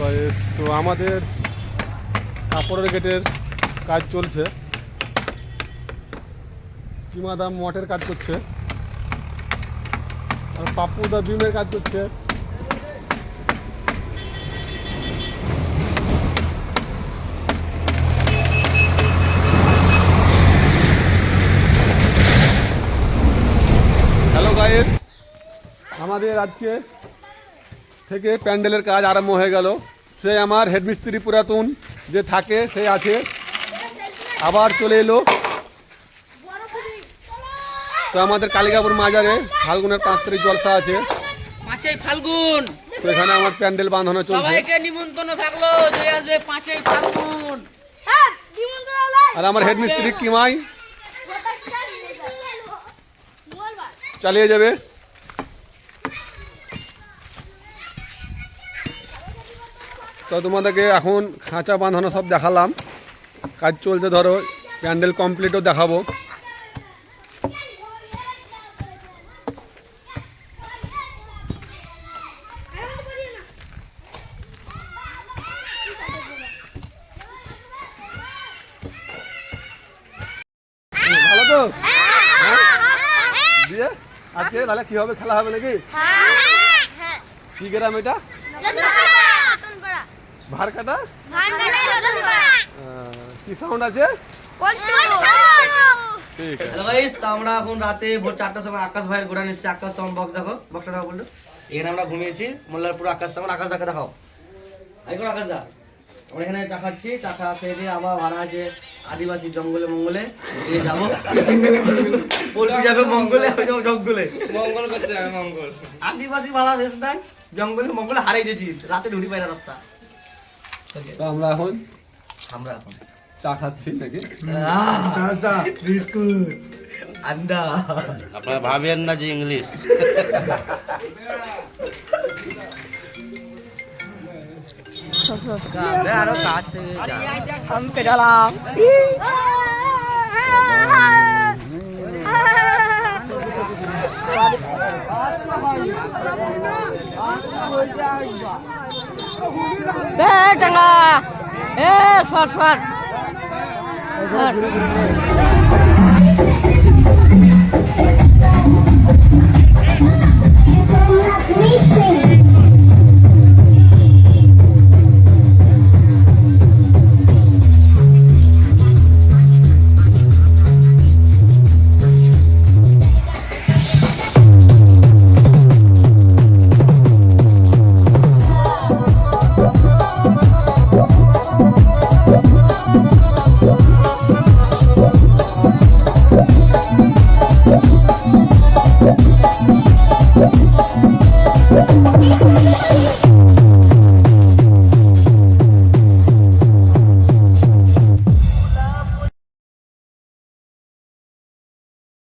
Guys তো আমাদের কাপড়ের গেটের কাজ চলছে। কিমাদাম মঠের কাজ করছে। আর পাপ্পুদা বিমের কাজ করছে। হ্যালো গাইস আমাদের আজকে থেকে প্যান্ডেলের কাজ আরম্ভ হয়ে গেল। সে আমার হেডমিস্ত্রি পুরাতন যে থাকে সে আছে। আবার চলে এলো। তো আমাদের কালিকাপুর মাজারে ফাল্গুনের পাঁচ তারিখ জলসা আছে। পাঁচই ফাল্গুন। তো এখানে আমার প্যান্ডেল বাঁধানো চলছে। সবাইকে নিমন্ত্রণ থাকল যে আসবে পাঁচই ফাল্গুন। আর আমার হেডমিস্ত্রি কিমাই? চালিয়ে যাবে। তো তোমাদেরকে এখন খাঁচা বাঁধানো সব দেখালাম। কাজ চলছে ধরো প্যান্ডেল কমপ্লিটও দেখাবো। ভালো তো? দিয়ে আজকে তাহলে কি হবে খেলা হবে নাকি? কি গ্রাম এটা? ভার কাটা? কি সাউন্ড আছে? ঠিক আছে। হ্যালো তো আমরা এখন রাতে ভোর চারটার সময় আকাশ ভাইয়ের ঘোরা নিচ্ছি আকাশ সাউন্ড বক্স দেখো বক্সটা দেখো বলল এখানে আমরা ঘুমিয়েছি মোল্লারপুর আকাশ সাউন্ড আকাশ দাকে দেখাও। এই আকাশ দা। আমরা এখানে চা খাচ্ছি চা খাওয়া খেয়ে দিয়ে আবার ভাড়া আছে আদিবাসী জঙ্গলে মঙ্গলে। দিয়ে যাব। পোলট্রি যাবে মঙ্গলে আমি জঙ্গলে। মঙ্গল করতে হবে মঙ্গল। আদিবাসী ভাড়া দেশ নাই জঙ্গলে মঙ্গলে হারিয়ে গেছি। রাতে ঢুটি পাই না রাস্তা। তো আমরা এখন আমরা এখন। চা খাচ্ছি নাকি? বিস্কুট। আন্ডা আপনারা ভাবেন না যে ইংলিশ। আরও কাছ থেকে আমি পেটালাম টাঙ্গা। এ সর। সর।